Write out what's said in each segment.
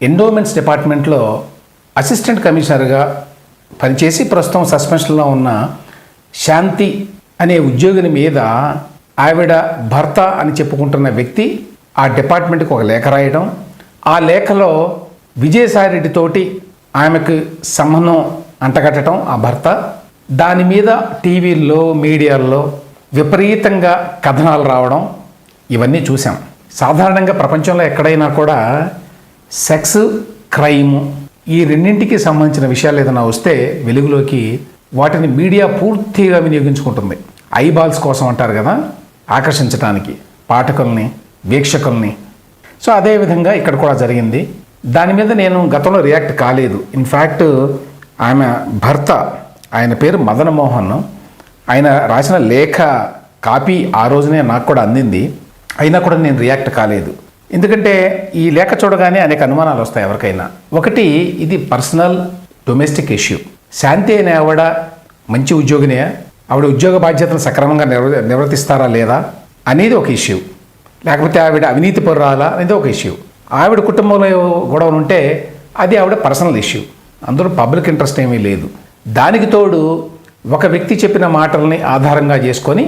Endowments డిపార్ట్మెంట్లో assistant కమిషనర్గా పనిచేసి ప్రస్తుతం సస్పెన్షన్లో ఉన్న శాంతి అనే ఉద్యోగిని మీద ఆవిడ భర్త అని చెప్పుకుంటున్న వ్యక్తి ఆ డిపార్ట్మెంట్కి ఒక లేఖ రాయడం ఆ లేఖలో విజయసాయిరెడ్డి తోటి ఆమెకు సంబంధం అంటగట్టడం ఆ భర్త. దాని మీద టీవీల్లో మీడియాల్లో విపరీతంగా కథనాలు రావడం ఇవన్నీ చూసాం సాధారణంగా ప్రపంచంలో ఎక్కడైనా కూడా సెక్స్ క్రైము ఈ రెండింటికి సంబంధించిన విషయాలు ఏదైనా వస్తే వెలుగులోకి వాటిని మీడియా పూర్తిగా వినియోగించుకుంటుంది. ఐబాల్స్ కోసం అంటారు కదా ఆకర్షించడానికి పాఠకుల్ని వీక్షకుల్ని. సో అదేవిధంగా ఇక్కడ కూడా జరిగింది. దాని మీద నేను గతంలో రియాక్ట్ కాలేదు. ఇన్ఫ్యాక్ట్ ఆమె భర్త ఆయన పేరు మదన మోహన్. ఆయన రాసిన లేఖ కాపీ ఆ రోజునే నాకు కూడా అందింది. అయినా కూడా నేను రియాక్ట్ కాలేదు. ఎందుకంటే ఈ లేఖ చూడగానే అనేక అనుమానాలు వస్తాయి ఎవరికైనా. ఒకటి ఇది పర్సనల్ డొమెస్టిక్ ఇష్యూ. శాంతి అయిన ఆవిడ మంచి ఉద్యోగినే ఆవిడ ఉద్యోగ బాధ్యతలు సక్రమంగా నిర్వ నిర్వర్తిస్తారా లేదా అనేది ఒక ఇష్యూ. లేకపోతే ఆవిడ అవినీతి పరురాలా అనేది ఒక ఇష్యూ. ఆవిడ కుటుంబంలో గొడవలు ఉంటే అది ఆవిడ పర్సనల్ ఇష్యూ. అందులో పబ్లిక్ ఇంట్రెస్ట్ ఏమీ లేదు. దానికి తోడు ఒక వ్యక్తి చెప్పిన మాటల్ని ఆధారంగా చేసుకొని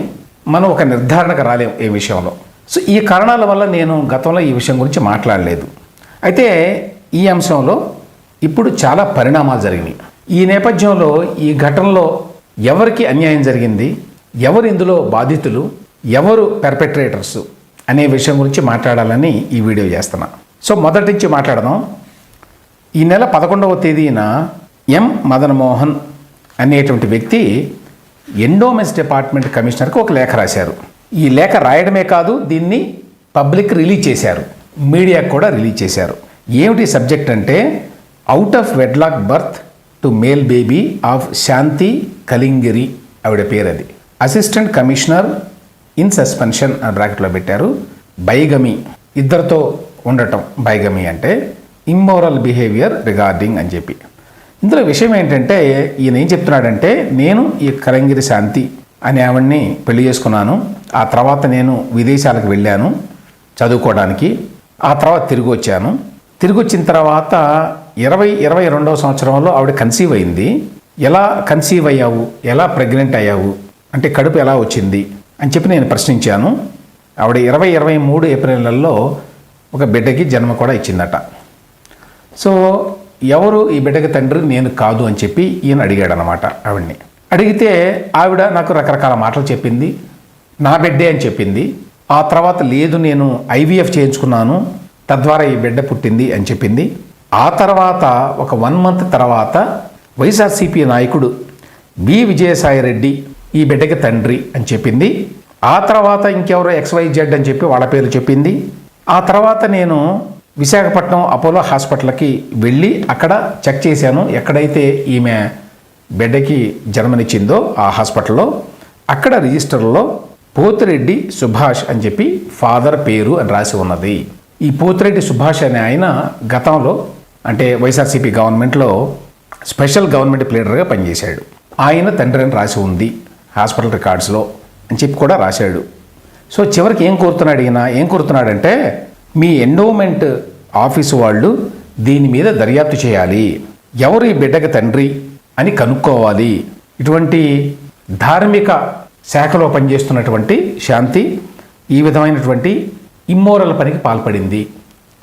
మనం ఒక నిర్ధారణకు రాలేం ఏ విషయంలో. సో ఈ కారణాల వల్ల నేను గతంలో ఈ విషయం గురించి మాట్లాడలేదు. అయితే ఈ అంశంలో ఇప్పుడు చాలా పరిణామాలు జరిగినాయి. ఈ నేపథ్యంలో ఈ ఘటనలో ఎవరికి అన్యాయం జరిగింది? ఎవరు ఇందులో బాధితులు? ఎవరు పెర్పెట్రేటర్స్ అనే విషయం గురించి మాట్లాడాలని ఈ వీడియో చేస్తున్నా. సో మొదటి నుంచి మాట్లాడదాం. ఈ నెల పదకొండవ తేదీన ఎం మదన్ మోహన్ అనేటువంటి వ్యక్తి ఎండోమెన్స్ డిపార్ట్మెంట్ కమిషనర్కి ఒక లేఖ రాశారు. ఈ లేఖ రాయడమే కాదు దీన్ని పబ్లిక్ రిలీజ్ చేశారు. మీడియాకు కూడా రిలీజ్ చేశారు. ఏమిటి సబ్జెక్ట్ అంటే out of wedlock birth to male baby of Shanti Kalingiri ఆవిడ పేరు అది అసిస్టెంట్ కమిషనర్ ఇన్ సస్పెన్షన్ అని బ్రాకెట్లో పెట్టారు. బైగమి ఇద్దరితో ఉండటం బైగమి అంటే ఇమ్మోరల్ బిహేవియర్ రిగార్డింగ్ అని చెప్పి. ఇందులో విషయం ఏంటంటే ఈయన ఏం చెప్తున్నాడంటే నేను ఈ కలంగిరి శాంతి అని ఆవిడ్ని పెళ్ళి చేసుకున్నాను. ఆ తర్వాత నేను విదేశాలకు వెళ్ళాను చదువుకోవడానికి. ఆ తర్వాత తిరిగి వచ్చాను. తిరిగి వచ్చిన తర్వాత ఇరవై ఇరవై రెండవ సంవత్సరంలో ఆవిడ కన్సీవ్ అయింది. ఎలా కన్సీవ్ అయ్యావు? ఎలా ప్రెగ్నెంట్ అయ్యావు? అంటే కడుపు ఎలా వచ్చింది? అని చెప్పి నేను ప్రశ్నించాను. ఆవిడ ఇరవై ఇరవై మూడు ఏప్రిల్ నెలలో ఒక బిడ్డకి జన్మ కూడా ఇచ్చిందట. సో ఎవరు ఈ బిడ్డకి తండ్రి? నేను కాదు అని చెప్పి ఈయన అడిగాడనమాట ఆవిడ్ని. అడిగితే ఆవిడ నాకు రకరకాల మాటలు చెప్పింది నా బిడ్డే అని చెప్పింది ఆ తర్వాత లేదు నేను ఐవీఎఫ్ చేయించుకున్నాను తద్వారా ఈ బిడ్డ పుట్టింది అని చెప్పింది. ఆ తర్వాత ఒక వన్ మంత్ తర్వాత వైఎస్ఆర్సీపీ నాయకుడు బి విజయసాయి రెడ్డి ఈ బిడ్డకి తండ్రి అని చెప్పింది. ఆ తర్వాత ఇంకెవరో ఎక్స్వైజెడ్ అని చెప్పి వాళ్ళ పేరు చెప్పింది. ఆ తర్వాత నేను విశాఖపట్నం అపోలో హాస్పిటల్కి వెళ్ళి అక్కడ చెక్ చేశాను. ఎక్కడైతే ఈమె బిడ్డకి జన్మనిచ్చిందో ఆ హాస్పిటల్లో అక్కడ రిజిస్టర్లో పోతిరెడ్డి సుభాష్ అని చెప్పి ఫాదర్ పేరు అని రాసి ఉన్నది. ఈ పోతిరెడ్డి సుభాష్ అనే ఆయన గతంలో అంటే వైఎస్ఆర్సీపీ గవర్నమెంట్లో స్పెషల్ గవర్నమెంట్ ప్లేడర్గా పనిచేశాడు. ఆయన తండ్రి అని రాసి ఉంది హాస్పిటల్ రికార్డ్స్లో అని చెప్పి కూడా రాశాడు. సో చివరికి ఏం కోరుతున్నాడు ఈయన? ఏం కోరుతున్నాడంటే మీ ఎండోమెంట్ ఆఫీసు వాళ్ళు దీని మీద దర్యాప్తు చేయాలి. ఎవరు ఈ బిడ్డకి తండ్రి? అని కనుక్కోవాలి. ఇటువంటి ధార్మిక శాఖలో పనిచేస్తున్నటువంటి శాంతి ఈ విధమైనటువంటి ఇమ్మోరల్ పనికి పాల్పడింది.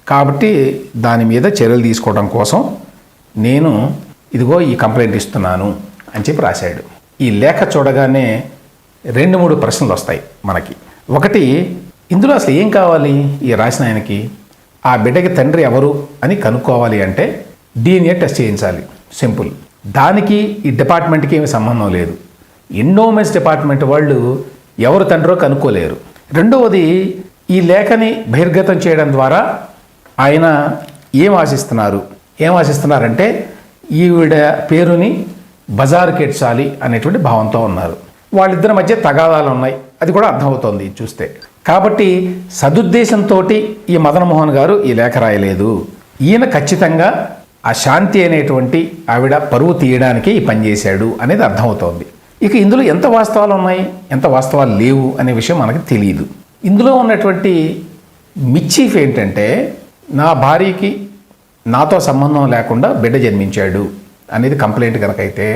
కాబట్టి దాని మీద చర్యలు తీసుకోవడం కోసం నేను ఇదిగో ఈ కంప్లైంట్ ఇస్తున్నాను అని చెప్పి రాశాడు. ఈ లేఖ చూడగానే రెండు మూడు ప్రశ్నలు వస్తాయి మనకి. ఒకటి ఇందులో అసలు ఏం కావాలి ఈ రాసిన ఆయనకి? ఆ బిడ్డకి తండ్రి ఎవరు అని కనుక్కోవాలి అంటే డిఎన్ఏ టెస్ట్ చేయించాలి. సింపుల్. దానికి ఈ డిపార్ట్మెంట్కి ఏమి సంబంధం లేదు. ఎండోమెంట్స్ డిపార్ట్మెంట్ వాళ్ళు ఎవరు తండ్రో కనుక్కోలేరు. రెండవది ఈ లేఖని బహిర్గతం చేయడం ద్వారా ఆయన ఏం ఆశిస్తున్నారు? ఏం ఆశిస్తున్నారంటే ఈవిడ పేరుని బజారు ఎడ్చాలి అనేటువంటి భావంతో ఉన్నారు. వాళ్ళిద్దరి మధ్య తగాదాలు ఉన్నాయి. అది కూడా అర్థమవుతోంది చూస్తే. కాబట్టి సదుద్దేశంతో ఈ మదన్ మోహన్ గారు ఈ లేఖ రాయలేదు. ఈయన ఖచ్చితంగా ఆ శాంతి అనేటువంటి ఆవిడ పరువు తీయడానికి ఈ పని చేశాడు అనేది అర్థమవుతోంది. ఇక ఇందులో ఎంత వాస్తవాలు ఉన్నాయి ఎంత వాస్తవాలు లేవు అనే విషయం మనకు తెలియదు ఇందులో ఉన్నటువంటి మిచ్చీఫ్ ఏంటంటే నా భార్యకి నాతో సంబంధం లేకుండా బిడ్డ జన్మించాడు అనేది కంప్లైంట్ కనుకైతే అయితే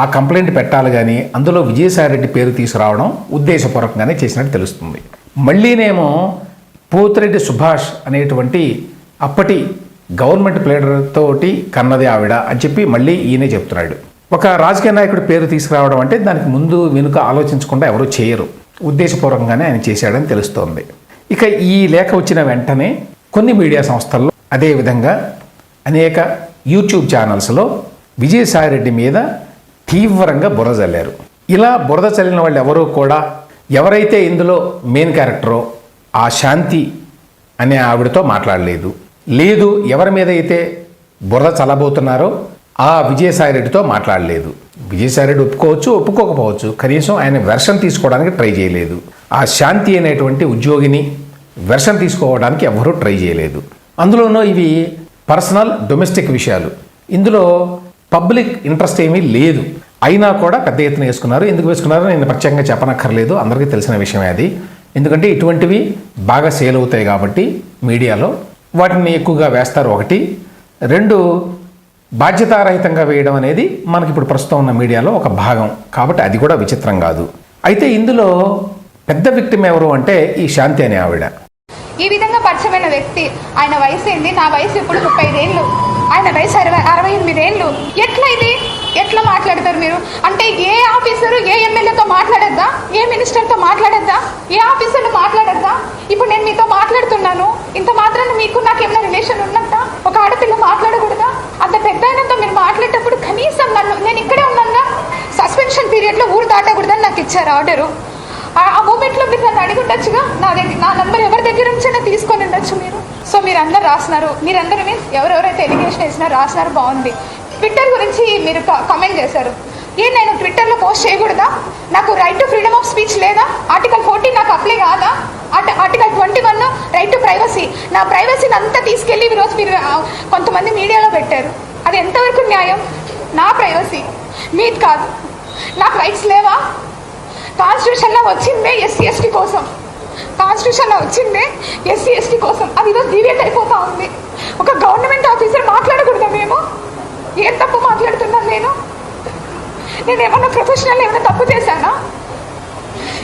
ఆ కంప్లైంట్ పెట్టాలి కానీ అందులో విజయసాయిరెడ్డి పేరు తీసుకురావడం ఉద్దేశపూర్వకంగానే చేసినట్టు తెలుస్తుంది. మళ్ళీనేమో పోతిరెడ్డి సుభాష్ అనేటువంటి అప్పటి గవర్నమెంట్ ప్లేడర్ తోటి కన్నది ఆవిడ అని చెప్పి మళ్ళీ ఈయనే చెప్తున్నాడు. ఒక రాజకీయ నాయకుడి పేరు తీసుకురావడం అంటే దానికి ముందు వెనుక ఆలోచించకుండా ఎవరూ చేయరు. ఉద్దేశపూర్వకంగానే ఆయన చేశాడని తెలుస్తోంది. ఇక ఈ లేఖ వచ్చిన వెంటనే కొన్ని మీడియా సంస్థల్లో అదేవిధంగా అనేక యూట్యూబ్ ఛానల్స్లో విజయసాయిరెడ్డి మీద తీవ్రంగా బురద చల్లారు ఇలా బురద చల్లిన వాళ్ళు ఎవరూ కూడా ఎవరైతే ఇందులో మెయిన్ క్యారెక్టరో ఆ శాంతి అనే ఆవిడతో మాట్లాడలేదు. లేదు ఎవరి మీద అయితే బురద చల్లబోతున్నారో ఆ విజయసాయిరెడ్డితో మాట్లాడలేదు. విజయసాయిరెడ్డి ఒప్పుకోవచ్చు ఒప్పుకోకపోవచ్చు. కనీసం ఆయన వెర్షన్ తీసుకోవడానికి ట్రై చేయలేదు. ఆ శాంతి అనేటువంటి ఉద్యోగిని వెర్షన్ తీసుకోవడానికి ఎవరూ ట్రై చేయలేదు. అందులోనూ ఇవి పర్సనల్ డొమెస్టిక్ విషయాలు. ఇందులో పబ్లిక్ ఇంట్రెస్ట్ ఏమీ లేదు. అయినా కూడా పెద్ద ఎత్తున వేసుకున్నారు. ఎందుకు వేసుకున్నారో? నేను ప్రత్యేకంగా చెప్పనక్కర్లేదు. అందరికీ తెలిసిన విషయమే అది. ఎందుకంటే ఇటువంటివి బాగా సేల్ అవుతాయి కాబట్టి మీడియాలో. వాటిని ఎక్కువగా వేస్తారు ఒకటి. రెండు బాధ్యతారహితంగా వేయడం అనేది మనకి ఇప్పుడు ప్రస్తుతం ఉన్న మీడియాలో ఒక భాగం. కాబట్టి అది కూడా విచిత్రం కాదు. అయితే ఇందులో పెద్ద విక్టిమ్ ఎవరు అంటే ఈ శాంతి అనే ఆవిడ. ఈ విధంగా పరిచయమైన వ్యక్తి. ఆయన వయసు ఏంది? నా వయసు ఇప్పుడు ముప్పై ఐదేళ్ళు ఆయన వయసు అరవై అరవై ఎనిమిది ఏళ్ళు ఎట్లా ఇది? ఎట్లా మాట్లాడతారు మీరు? అంటే ఏ ఆఫీసరు ఏ ఎమ్మెల్యేతో మాట్లాడద్దా? ఏ మినిస్టర్తో మాట్లాడద్దా? ఏ ఆఫీస్ మాట్లాడద్దా ఇప్పుడు నేను మీతో మాట్లాడుతున్నాను ఇంత మాత్రాన మీకు నాకు ఏమైనా రిలేషన్ ఉన్నట్టా ఒక ఆడపిల్ల మాట్లాడకూడదా అంత పెద్ద ఆయనతో మీరు మాట్లాడేటప్పుడు కనీసం నన్ను నేను ఇక్కడే ఉన్నాగా సస్పెన్షన్ పీరియడ్లో ఊరు దాటకూడదని ఆర్డరు. ఆ ఆ మూమెంట్లో మీరు నన్ను అడిగి ఉండొచ్చుగా? నా దగ్గర నా నంబర్ ఎవరి దగ్గర నుంచైనా తీసుకొని ఉండొచ్చు మీరు. సో మీరు అందరు రాసినారు మీరందరూ మీన్స్ ఎవరెవరైతే ఎలిగేషన్ వేసినారో రాసినారు బాగుంది. ట్విట్టర్ గురించి మీరు కమెంట్ చేశారు. ఏం నేను ట్విట్టర్లో పోస్ట్ చేయకూడదా? నాకు right to freedom of speech లేదా? ఆర్టికల్ ఫోర్టీన్ నాకు అప్లై కాదా? Article twenty one right to privacy నా ప్రైవసీని అంతా తీసుకెళ్ళి ఈరోజు మీరు కొంతమంది మీడియాలో పెట్టారు. అది ఎంతవరకు న్యాయం? నా ప్రైవసీ మీది కాదు. నాకు రైట్స్ లేవా? కాన్స్టిట్యూషన్లో వచ్చిందే ఎస్సీ ఎస్టీ కోసం. కాన్స్టిట్యూషన్లో వచ్చిందే ఎస్సీ ఎస్టీ కోసం. అది ఈరోజు డివేట్ అయిపోతా ఉంది. ఒక గవర్నమెంట్ ఆఫీసర్ మాట్లాడకూడదా మేము? ఏం తప్పు మాట్లాడుతున్నాను నేను? నేను ఏమన్నా ప్రొఫెషనల్ ఏమైనా తప్పు చేశానా?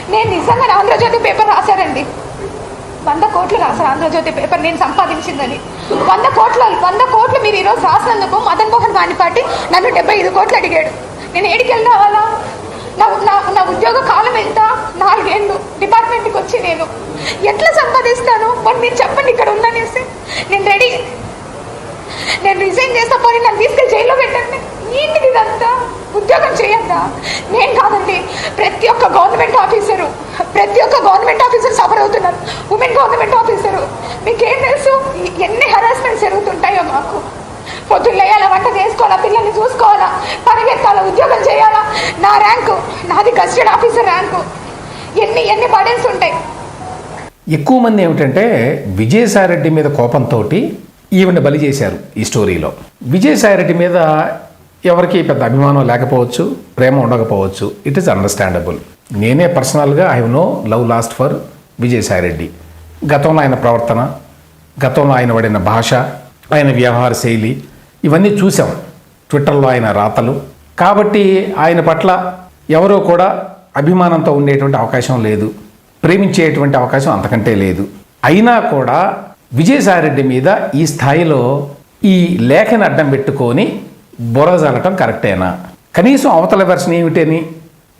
నేను నిజంగా ఆంధ్రజ్యోతి పేపర్ రాశారండి వంద కోట్లు రాశారు ఆంధ్రజ్యోతి పేపర్ నేను సంపాదించిందని. వంద కోట్ల వంద కోట్లు మీరు ఈరోజు రాసినందుకు మదన్ మోహన్ వాణిపాటి నన్ను డెబ్బై ఐదు కోట్లు అడిగాడు. నేను ఏడికి వెళ్ళి? రావాలా నా నా నా ఉద్యోగ కాలం ఎంత నాలుగేళ్ళు డిపార్ట్మెంట్కి వచ్చి నేను ఎట్లా సంపాదిస్తాను మరి మీరు చెప్పండి ఇక్కడ ఉందనేసి నేను రెడీ నేను రిజైన్ చేస్తా పోనీ నన్ను తీసుకెళ్ళి జైల్లో పెట్టండి ఏంటిది ఇదంతా ఉద్యోగం చేయొద్దా నేను కాదండి ప్రతి ఒక్క గవర్నమెంట్ ఆఫీసరు ప్రతి ఒక్క గవర్నమెంట్ ఆఫీసర్ సఫర్ అవుతున్నారు ఉమెన్ గవర్నమెంట్ ఆఫీసరు మీకేం తెలుసు ఈ- ఎన్ని హరాస్మెంట్స్ జరుగుతుంటాయో మాకు పొద్దున్న లేయాలా వంట చూసుకోవాలా? పరిగెత్తాలా? ఉద్యోగం చేయాలా? నా ర్యాంకు నాది కస్టడీ ఆఫీసర్ ర్యాంకు. ఎన్ని ఎన్ని బర్డెన్స్ ఉంటాయి? ఎక్కువ మంది ఏమిటంటే విజయసాయిరెడ్డి మీద కోపంతో ఈవిని బలి చేశారు ఈ స్టోరీలో. విజయసాయిరెడ్డి మీద ఎవరికి పెద్ద అభిమానం లేకపోవచ్చు ప్రేమ ఉండకపోవచ్చు. ఇట్ ఈస్ అండర్స్టాండబుల్ నేనే పర్సనల్గా I know love lost for Vijayasai Reddy. గతంలో ఆయన ప్రవర్తన గతంలో ఆయన వాడిన భాష ఆయన వ్యవహార శైలి ఇవన్నీ చూసాం ట్విట్టర్లో ఆయన రాతలు. కాబట్టి ఆయన పట్ల ఎవరో కూడా అభిమానంతో ఉండేటువంటి అవకాశం లేదు. ప్రేమించేటువంటి అవకాశం అంతకంటే లేదు. అయినా కూడా విజయసాయిరెడ్డి మీద ఈ స్థాయిలో ఈ లేఖని అడ్డం పెట్టుకొని బుర్ర జల్లటం కరెక్టేనా? కనీసం అవతల వెర్షన్ ఏమిటని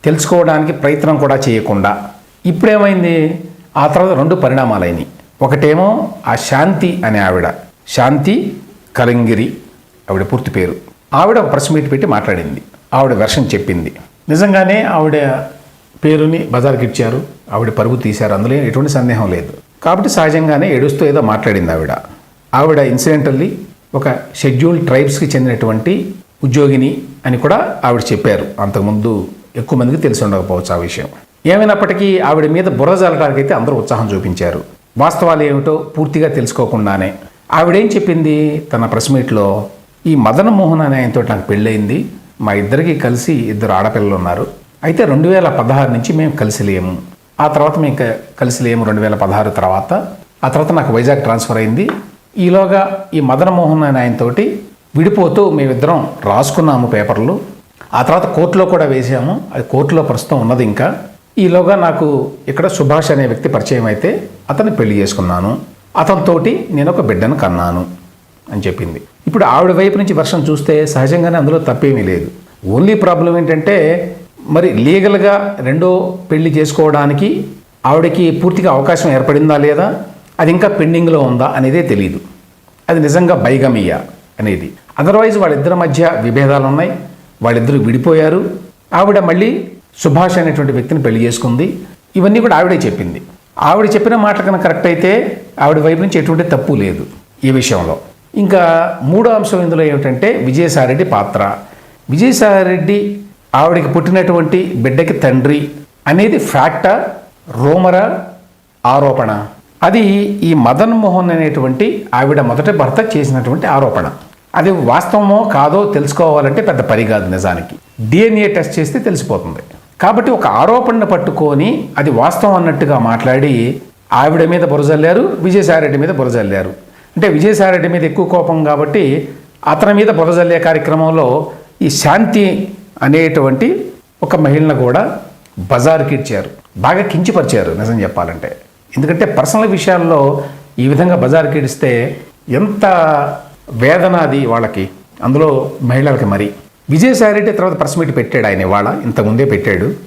తెలుసుకోవడానికి ప్రయత్నం కూడా చేయకుండా. ఇప్పుడేమైంది? ఆ తర్వాత రెండు పరిణామాలైనవి ఒకటేమో ఆ శాంతి అనే ఆవిడ. శాంతి కలంగిరి ఆవిడ పూర్తి పేరు. ఆవిడ ఒక ప్రెస్ మీట్ పెట్టి మాట్లాడింది. ఆవిడ వెర్షన్ చెప్పింది. నిజంగానే ఆవిడ పేరుని బజార్కి ఇచ్చారు. ఆవిడ పరుగు తీశారు. అందులో ఎటువంటి సందేహం లేదు. కాబట్టి సహజంగానే ఏడుస్తూ ఏదో మాట్లాడింది ఆవిడ. ఆవిడ ఇన్సిడెంటల్లీ ఒక షెడ్యూల్డ్ ట్రైబ్స్కి చెందినటువంటి ఉద్యోగిని అని కూడా ఆవిడ చెప్పారు. అంతకుముందు ఎక్కువ మందికి తెలిసి ఉండకపోవచ్చు ఆ విషయం. ఏమైనప్పటికీ ఆవిడ మీద బుర్ర జల్లడానికి అయితే అందరూ ఉత్సాహం చూపించారు. వాస్తవాలు ఏమిటో పూర్తిగా తెలుసుకోకుండానే. ఆవిడేం చెప్పింది? తన ప్రెస్ మీట్లో ఈ మదన మోహన్ అనే ఆయనతో నాకు పెళ్ళయింది. మా ఇద్దరికి కలిసి ఇద్దరు ఆడపిల్లలు ఉన్నారు. అయితే రెండు వేల పదహారు నుంచి మేము కలిసి లేము. ఆ తర్వాత మేము క- కలిసి లేము రెండు వేల పదహారు తర్వాత. ఆ తర్వాత నాకు వైజాగ్ ట్రాన్స్ఫర్ అయింది. ఈలోగా ఈ మదనమోహన్ అనే ఆయనతోటి విడిపోతూ మేమిద్దరం రాసుకున్నాము పేపర్లు. ఆ తర్వాత కోర్టులో కూడా వేసాము. అది కోర్టులో ప్రస్తుతం ఉన్నది ఇంకా. ఈలోగా నాకు ఇక్కడ సుభాష్ అనే వ్యక్తి పరిచయం అయితే అతన్ని పెళ్ళి చేసుకున్నాను. అతనితోటి నేను ఒక బిడ్డను కన్నాను. అని చెప్పింది. ఇప్పుడు ఆవిడ వైపు నుంచి వర్షం చూస్తే సహజంగానే అందులో తప్పేమీ లేదు. ఓన్లీ ప్రాబ్లం ఏంటంటే మరి లీగల్గా రెండో పెళ్ళి చేసుకోవడానికి ఆవిడకి పూర్తిగా అవకాశం ఏర్పడిందా లేదా? అది ఇంకా పెండింగ్లో ఉందా అనేదే తెలియదు అది నిజంగా బైగమియ అనేది. అదర్వైజ్ వాళ్ళిద్దరి మధ్య విభేదాలు ఉన్నాయి వాళ్ళిద్దరూ విడిపోయారు. ఆవిడ మళ్ళీ సుభాష్ అనేటువంటి వ్యక్తిని పెళ్ళి చేసుకుంది. ఇవన్నీ కూడా ఆవిడే చెప్పింది. ఆవిడ చెప్పిన మాట కనుక కరెక్ట్ అయితే ఆవిడ వైపు నుంచి ఎటువంటి తప్పు లేదు ఈ విషయంలో. ఇంకా మూడో అంశం ఇందులో ఏమిటంటే విజయసాయిరెడ్డి పాత్ర. విజయసాయిరెడ్డి ఆవిడకి పుట్టినటువంటి బిడ్డకి తండ్రి అనేది ఫ్యాక్టా రోమరా ఆరోపణ. అది ఈ మదన్ మోహన్ అనేటువంటి ఆవిడ మొదటి భర్త చేసినటువంటి ఆరోపణ. అది వాస్తవమో కాదో తెలుసుకోవాలంటే పెద్ద పని కాదు నిజానికి. డిఎన్ఏ టెస్ట్ చేస్తే తెలిసిపోతుంది. కాబట్టి ఒక ఆరోపణను పట్టుకొని అది వాస్తవం అన్నట్టుగా మాట్లాడి ఆవిడ మీద బురజల్లారు విజయసాయిరెడ్డి మీద బురజల్లారు. అంటే విజయసాయిరెడ్డి మీద ఎక్కువ కోపం కాబట్టి అతని మీద బురజల్లే కార్యక్రమంలో ఈ శాంతి అనేటువంటి ఒక మహిళను కూడా బజార్కి ఇచ్చారు. బాగా కించిపరిచారు నిజం చెప్పాలంటే. ఎందుకంటే పర్సనల్ విషయాల్లో ఈ విధంగా బజార్కి ఇడిస్తే ఎంత వేదన అది వాళ్ళకి. అందులో మహిళలకి మరి. విజయసాయిరెడ్డి తర్వాత ప్రెస్ మీట్ పెట్టాడు ఆయన ఇవాళ ఇంతకుముందే పెట్టాడు.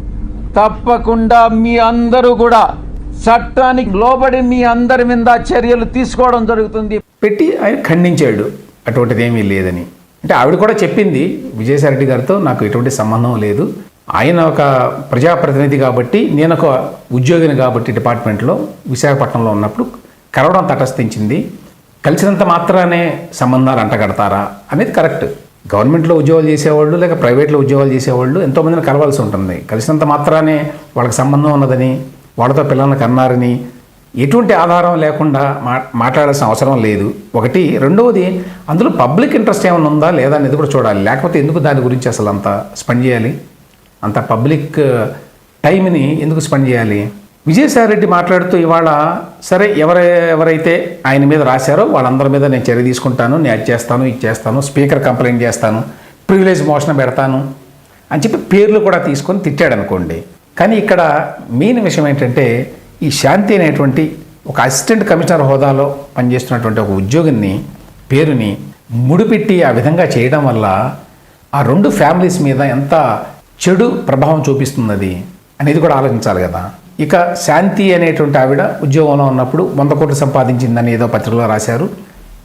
తప్పకుండా మీ అందరూ కూడా చట్టానికి లోబడి మీ అందరి మీద చర్యలు తీసుకోవడం జరుగుతుంది. పెట్టి ఆయన ఖండించాడు. అటువంటిది ఏమీ లేదని. అంటే ఆవిడ కూడా చెప్పింది విజయసాయిరెడ్డి గారితో నాకు ఎటువంటి సంబంధం లేదు. ఆయన ఒక ప్రజాప్రతినిధి కాబట్టి నేను ఒక ఉద్యోగిని కాబట్టి డిపార్ట్మెంట్లో విశాఖపట్నంలో ఉన్నప్పుడు కలవడం తటస్థించింది. కలిసినంత మాత్రానే సంబంధాలు అంటగడతారా అనేది కరెక్ట్. గవర్నమెంట్లో ఉద్యోగాలు చేసేవాళ్ళు లేక ప్రైవేట్లో ఉద్యోగాలు చేసేవాళ్ళు ఎంతోమందిని కలవాల్సి ఉంటుంది. కలిసినంత మాత్రానే వాళ్ళకి సంబంధం ఉన్నదని వాళ్ళతో పిల్లల్ని కన్నారని ఎటువంటి ఆధారం లేకుండా మా మాట్లాడాల్సిన అవసరం లేదు. ఒకటి. రెండవది అందులో పబ్లిక్ ఇంట్రెస్ట్ ఏమైనా ఉందా లేదా అనేది కూడా చూడాలి. లేకపోతే ఎందుకు దాని గురించి అసలు అంత స్పెండ్ చేయాలి? అంత పబ్లిక్ టైంని ఎందుకు స్పెండ్ చేయాలి? విజయసాయిరెడ్డి మాట్లాడుతూ ఇవాళ సరే ఎవరెవరైతే ఆయన మీద రాశారో వాళ్ళందరి మీద నేను చర్య తీసుకుంటాను నేను అది చేస్తాను ఇది చేస్తాను స్పీకర్ కంప్లైంట్ చేస్తాను ప్రివిలేజ్ మోషన్ పెడతాను అని చెప్పి పేర్లు కూడా తీసుకొని తిట్టాడు అనుకోండి కానీ ఇక్కడ మెయిన్ విషయం ఏంటంటే ఈ శాంతి అనేటువంటి ఒక అసిస్టెంట్ కమిషనర్ హోదాలో పనిచేస్తున్నటువంటి ఒక ఉద్యోగిని పేరుని ముడిపెట్టి ఆ విధంగా చేయడం వల్ల ఆ రెండు ఫ్యామిలీస్ మీద ఎంత చెడు ప్రభావం చూపిస్తుంది అనేది కూడా ఆలోచించాలి కదా. ఇక శాంతి అనేటువంటి ఆవిడ ఉద్యోగంలో ఉన్నప్పుడు వంద కోట్లు సంపాదించిందని ఏదో పత్రికలో రాశారు.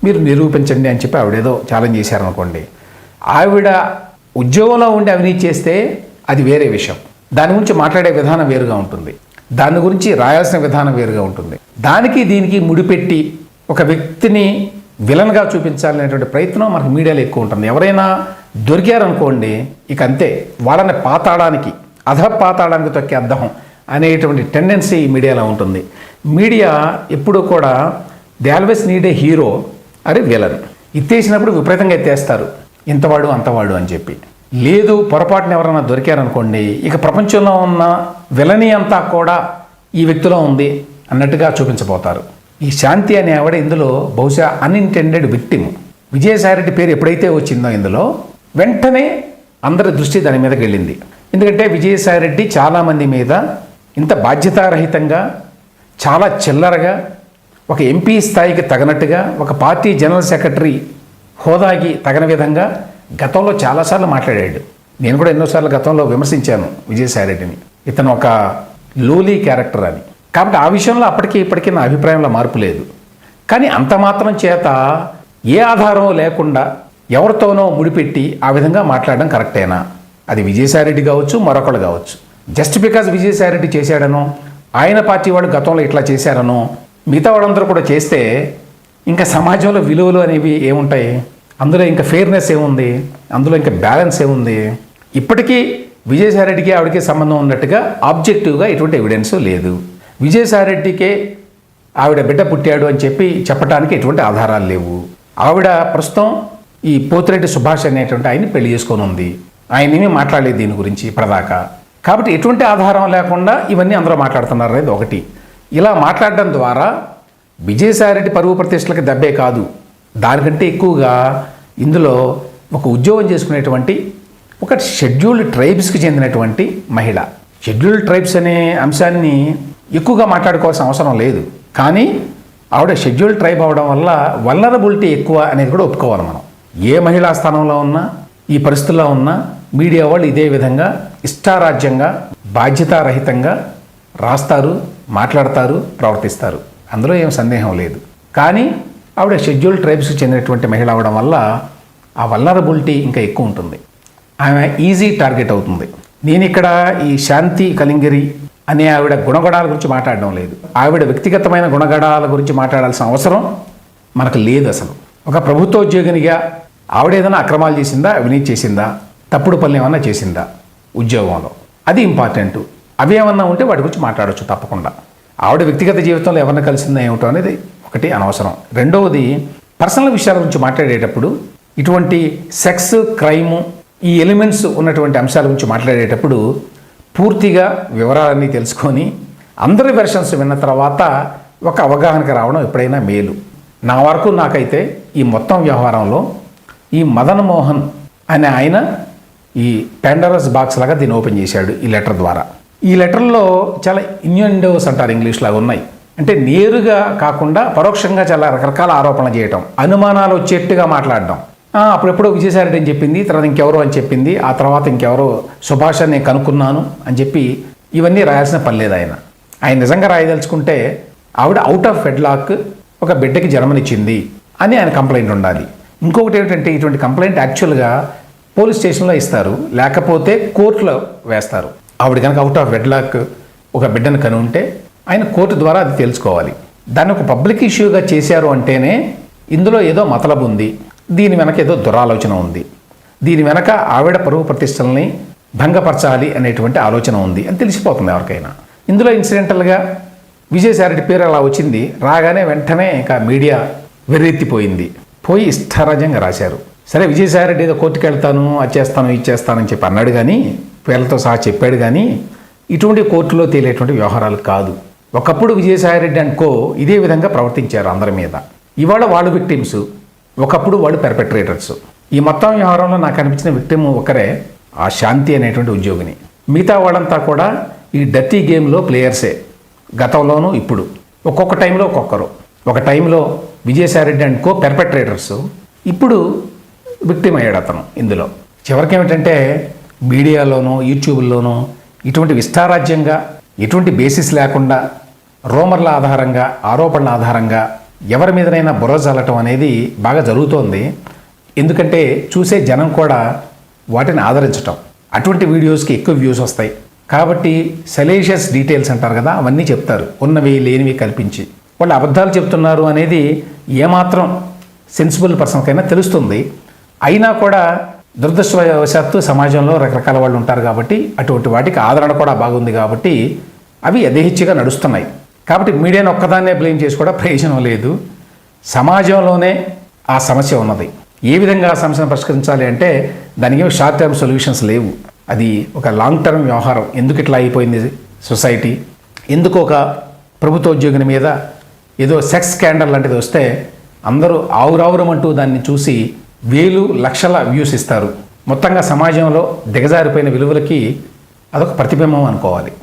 మీరు నిరూపించండి అని చెప్పి ఆవిడ ఏదో ఛాలెంజ్ చేశారనుకోండి. ఆవిడ ఉద్యోగంలో ఉండి అవినీతి చేస్తే అది వేరే విషయం. దాని గురించి మాట్లాడే విధానం వేరుగా ఉంటుంది. దాని గురించి రాయాల్సిన విధానం వేరుగా ఉంటుంది. దానికి దీనికి ముడిపెట్టి ఒక వ్యక్తిని విలన్గా చూపించాలనేటువంటి ప్రయత్నం మనకు మీడియాలో ఎక్కువ ఉంటుంది. ఎవరైనా దొరికారనుకోండి ఇక అంతే. వాళ్ళని పాతాడానికి అధ పాతాడానికి తొక్కే అద్దం అనేటువంటి టెండెన్సీ మీడియాలో ఉంటుంది. మీడియా ఎప్పుడూ కూడా they always need a hero or a villain. ఎత్తేసినప్పుడు విపరీతంగా ఎత్తేస్తారు. ఇంతవాడు అంతవాడు అని చెప్పి. లేదు పొరపాటున ఎవరైనా దొరికారనుకోండి ఇక ప్రపంచంలో ఉన్న విలని అంతా కూడా ఈ వ్యక్తిలో ఉంది అన్నట్టుగా చూపించబోతారు. ఈ శాంతి అనే ఆవిడ ఇందులో బహుశా అన్ఇంటెండెడ్ విక్టిమ్ విజయసాయిరెడ్డి పేరు ఎప్పుడైతే వచ్చిందో ఇందులో వెంటనే అందరి దృష్టి దాని మీదకి వెళ్ళింది. ఎందుకంటే విజయసాయిరెడ్డి చాలామంది మీద ఇంత బాధ్యతారహితంగా చాలా చిల్లరగా ఒక ఎంపీ స్థాయికి తగినట్టుగా ఒక పార్టీ జనరల్ సెక్రటరీ హోదాకి తగిన విధంగా గతంలో చాలాసార్లు మాట్లాడాడు. నేను కూడా ఎన్నోసార్లు గతంలో విమర్శించాను విజయసాయిరెడ్డిని. ఇతను ఒక లూలీ క్యారెక్టర్ అని కాబట్టి ఆ విషయంలో అప్పటికి ఇప్పటికీ నా అభిప్రాయంలో మార్పు లేదు. కానీ అంత మాత్రం చేత ఏ ఆధారం లేకుండా ఎవరితోనో ముడిపెట్టి ఆ విధంగా మాట్లాడడం కరెక్టేనా? అది విజయసాయిరెడ్డి కావచ్చు మరొకళ్ళు కావచ్చు. జస్ట్ బికాజ్ విజయసాయిరెడ్డి చేశాడనో ఆయన పార్టీ వాళ్ళు గతంలో ఇట్లా చేశారనో మిగతా వాళ్ళందరూ కూడా చేస్తే ఇంకా సమాజంలో విలువలు అనేవి ఏముంటాయి? అందులో ఇంకా ఫెయిర్నెస్ ఏముంది? అందులో ఇంకా బ్యాలెన్స్ ఏముంది? ఇప్పటికీ విజయసాయిరెడ్డికి ఆవిడకి సంబంధం ఉన్నట్టుగా ఆబ్జెక్టివ్గా ఎటువంటి ఎవిడెన్స్ లేదు. విజయసాయిరెడ్డికే ఆవిడ బిడ్డ పుట్టాడు అని చెప్పి చెప్పడానికి ఎటువంటి ఆధారాలు లేవు. ఆవిడ ప్రస్తుతం ఈ పోతిరెడ్డి సుభాష్ అనేటువంటి ఆయన్ని పెళ్ళి చేసుకొని ఉంది. ఆయన ఏమీ మాట్లాడలేదు దీని గురించి ఇప్పటిదాకా. కాబట్టి ఎటువంటి ఆధారం లేకుండా ఇవన్నీ అందరూ మాట్లాడుతున్నారు అనేది ఒకటి. ఇలా మాట్లాడడం ద్వారా విజయసాయిరెడ్డి పరువు ప్రతిష్టలకు దెబ్బే కాదు. దానికంటే ఎక్కువగా ఇందులో ఒక ఉద్యోగం చేసుకునేటువంటి ఒక షెడ్యూల్డ్ ట్రైబ్స్కి చెందినటువంటి మహిళ. షెడ్యూల్డ్ ట్రైబ్స్ అనే అంశాన్ని ఎక్కువగా మాట్లాడుకోవాల్సిన అవసరం లేదు. కానీ ఆవిడ షెడ్యూల్డ్ ట్రైబ్ అవడం వల్ల వల్నరబిలిటీ ఎక్కువ అనేది కూడా ఒప్పుకోవాలి మనం. ఏ మహిళా స్థానంలో ఉన్నా ఈ పరిస్థితుల్లో ఉన్నా మీడియా వాళ్ళు ఇదే విధంగా ఇష్టారాజ్యంగా బాధ్యతారహితంగా రాస్తారు మాట్లాడతారు ప్రవర్తిస్తారు. అందులో ఏం సందేహం లేదు. కానీ ఆవిడ షెడ్యూల్ ట్రైబ్స్కి చెందినటువంటి మహిళ అవడం వల్ల ఆ వల్నరబిలిటీ ఇంకా ఎక్కువ ఉంటుంది. ఆమె ఈజీ టార్గెట్ అవుతుంది. నేను ఇక్కడ ఈ శాంతి కలింగిరి అనే ఆవిడ గుణగణాల గురించి మాట్లాడడం లేదు. ఆవిడ వ్యక్తిగతమైన గుణగణాల గురించి మాట్లాడాల్సిన అవసరం మనకు లేదు అసలు. ఒక ప్రభుత్వ ఉద్యోగినిగా ఆవిడ ఏదైనా అక్రమాలు చేసిందా అవినీతి చేసిందా? తప్పుడు పనులు ఏమన్నా చేసిందా ఉద్యోగంలో? అది ఇంపార్టెంట్. అవి ఏమన్నా ఉంటే వాటి గురించి మాట్లాడవచ్చు తప్పకుండా. ఆవిడ వ్యక్తిగత జీవితంలో ఎవరిని కలిసిందా ఏమిటో అనేది ఒకటి అనవసరం. రెండవది పర్సనల్ విషయాల గురించి మాట్లాడేటప్పుడు ఇటువంటి సెక్స్ క్రైము ఈ ఎలిమెంట్స్ ఉన్నటువంటి అంశాల గురించి మాట్లాడేటప్పుడు పూర్తిగా వివరాలన్నీ తెలుసుకొని అందరి వెర్షన్స్ విన్న తర్వాత ఒక అవగాహనకి రావడం ఎప్పుడైనా మేలు. నా వరకు నాకైతే ఈ మొత్తం వ్యవహారంలో ఈ మదన్ మోహన్ అనే ఆయన ఈ పెండరస్ బాక్స్ లాగా దీన్ని ఓపెన్ చేశాడు ఈ లెటర్ ద్వారా. ఈ లెటర్లో చాలా ఇన్యూండోస్ అంటారు ఇంగ్లీష్లో ఉన్నాయి. అంటే నేరుగా కాకుండా పరోక్షంగా చాలా రకరకాల ఆరోపణలు చేయటం అనుమానాలు వచ్చేట్టుగా మాట్లాడడం. అప్పుడెప్పుడో విజయసాయిరెడ్డి అని చెప్పింది? తర్వాత ఇంకెవరో అని చెప్పింది. ఆ తర్వాత ఇంకెవరో సుభాష్ నేను కనుక్కున్నాను అని చెప్పి ఇవన్నీ రాయాల్సిన పని లేదు ఆయన. ఆయన నిజంగా రాయదలుచుకుంటే ఆవిడ అవుట్ ఆఫ్ ఫెడ్లాక్ ఒక బిడ్డకి జన్మనిచ్చింది అని ఆయన కంప్లైంట్ ఉండాలి. ఇంకొకటి ఏంటంటే ఇటువంటి కంప్లైంట్ యాక్చువల్గా పోలీస్ స్టేషన్లో ఇస్తారు. లేకపోతే కోర్టులో వేస్తారు. ఆవిడ కనుక అవుట్ ఆఫ్ వెడ్లాక్ ఒక బిడ్డను కను ఉంటే ఆయన కోర్టు ద్వారా అది తెలుసుకోవాలి. దాన్ని ఒక పబ్లిక్ ఇష్యూగా చేశారు అంటేనే ఇందులో ఏదో మతలబు ఉంది. దీని వెనక ఏదో దురాలోచన ఉంది. దీని వెనక ఆవిడ పరువు ప్రతిష్టల్ని భంగపరచాలి అనేటువంటి ఆలోచన ఉంది అని తెలిసిపోతుంది ఎవరికైనా. ఇందులో ఇన్సిడెంటల్గా విజయసారెడ్డి పేరు అలా వచ్చింది. రాగానే వెంటనే ఇంకా మీడియా వెర్రెత్తిపోయింది. పోయి ఇష్టారాజ్యంగా రాశారు. సరే విజయసాయిరెడ్డి ఏదో కోర్టుకు వెళ్తాను అది చేస్తాను ఇది చేస్తానని చెప్పి అన్నాడు కానీ పేర్లతో సహా చెప్పాడు కానీ ఇటువంటి కోర్టులో తేలేటువంటి వ్యవహారాలు కాదు. ఒకప్పుడు విజయసాయిరెడ్డి అండ్ కో ఇదే విధంగా ప్రవర్తించారు అందరి మీద. ఇవాళ వాళ్ళు విక్టిమ్స్ ఒకప్పుడు వాళ్ళు పెర్పెట్రేటర్స్ ఈ మొత్తం వ్యవహారంలో నాకు అనిపించిన విక్టిమ్ ఒకరే ఆ శాంతి అనేటువంటి ఉద్యోగిని. మిగతా వాళ్ళంతా కూడా ఈ డర్తీ గేమ్లో ప్లేయర్సే. గతంలోనూ ఇప్పుడు. ఒక్కొక్క టైంలో ఒక్కొక్కరు. ఒక టైంలో విజయసాయిరెడ్డి అండ్ కో పెర్పెట్రేటర్స్ ఇప్పుడు విక్టిమ్ అయ్యాడు అతను ఇందులో. చివరికి ఏమిటంటే మీడియాలోనూ యూట్యూబ్లోనూ ఇటువంటి విస్తారాజ్యంగా ఎటువంటి బేసిస్ లేకుండా రోమర్ల ఆధారంగా ఆరోపణల ఆధారంగా ఎవరి మీదనైనా బుర్ర చల్లటం అనేది బాగా జరుగుతోంది. ఎందుకంటే చూసే జనం కూడా వాటిని ఆదరించటం. అటువంటి వీడియోస్కి ఎక్కువ వ్యూస్ వస్తాయి. కాబట్టి సెలేషియస్ డీటెయిల్స్ అంటారు కదా అవన్నీ చెప్తారు. ఉన్నవి లేనివి కల్పించి. వాళ్ళు అబద్ధాలు చెప్తున్నారు అనేది ఏమాత్రం సెన్సిబుల్ పర్సన్కైనా తెలుస్తుంది. అయినా కూడా దురదృష్టవశాత్తు సమాజంలో రకరకాల వాళ్ళు ఉంటారు కాబట్టి అటువంటి వాటికి ఆదరణ కూడా బాగుంది కాబట్టి అవి యథేచ్ఛగా నడుస్తున్నాయి. కాబట్టి మీడియాను ఒక్కదాన్నే బ్లేమ్ చేసి కూడా ప్రయోజనం లేదు. సమాజంలోనే ఆ సమస్య ఉన్నది. ఏ విధంగా ఆ సమస్యను పరిష్కరించాలి అంటే దానికి షార్ట్ టర్మ్ సొల్యూషన్స్ లేవు. అది ఒక లాంగ్ టర్మ్ వ్యవహారం. ఎందుకు ఇట్లా అయిపోయింది సొసైటీ? ఎందుకు ఒక ప్రభుత్వ ఉద్యోగిని మీద ఏదో సెక్స్ స్కాండల్ లాంటిది వస్తే అందరూ ఆవురావురమంటూ దాన్ని చూసి వేలు లక్షల వ్యూస్ ఇస్తారు. మొత్తంగా సమాజంలో దిగజారిపోయిన విలువలకి అదొక ప్రతిబింబం అనుకోవాలి.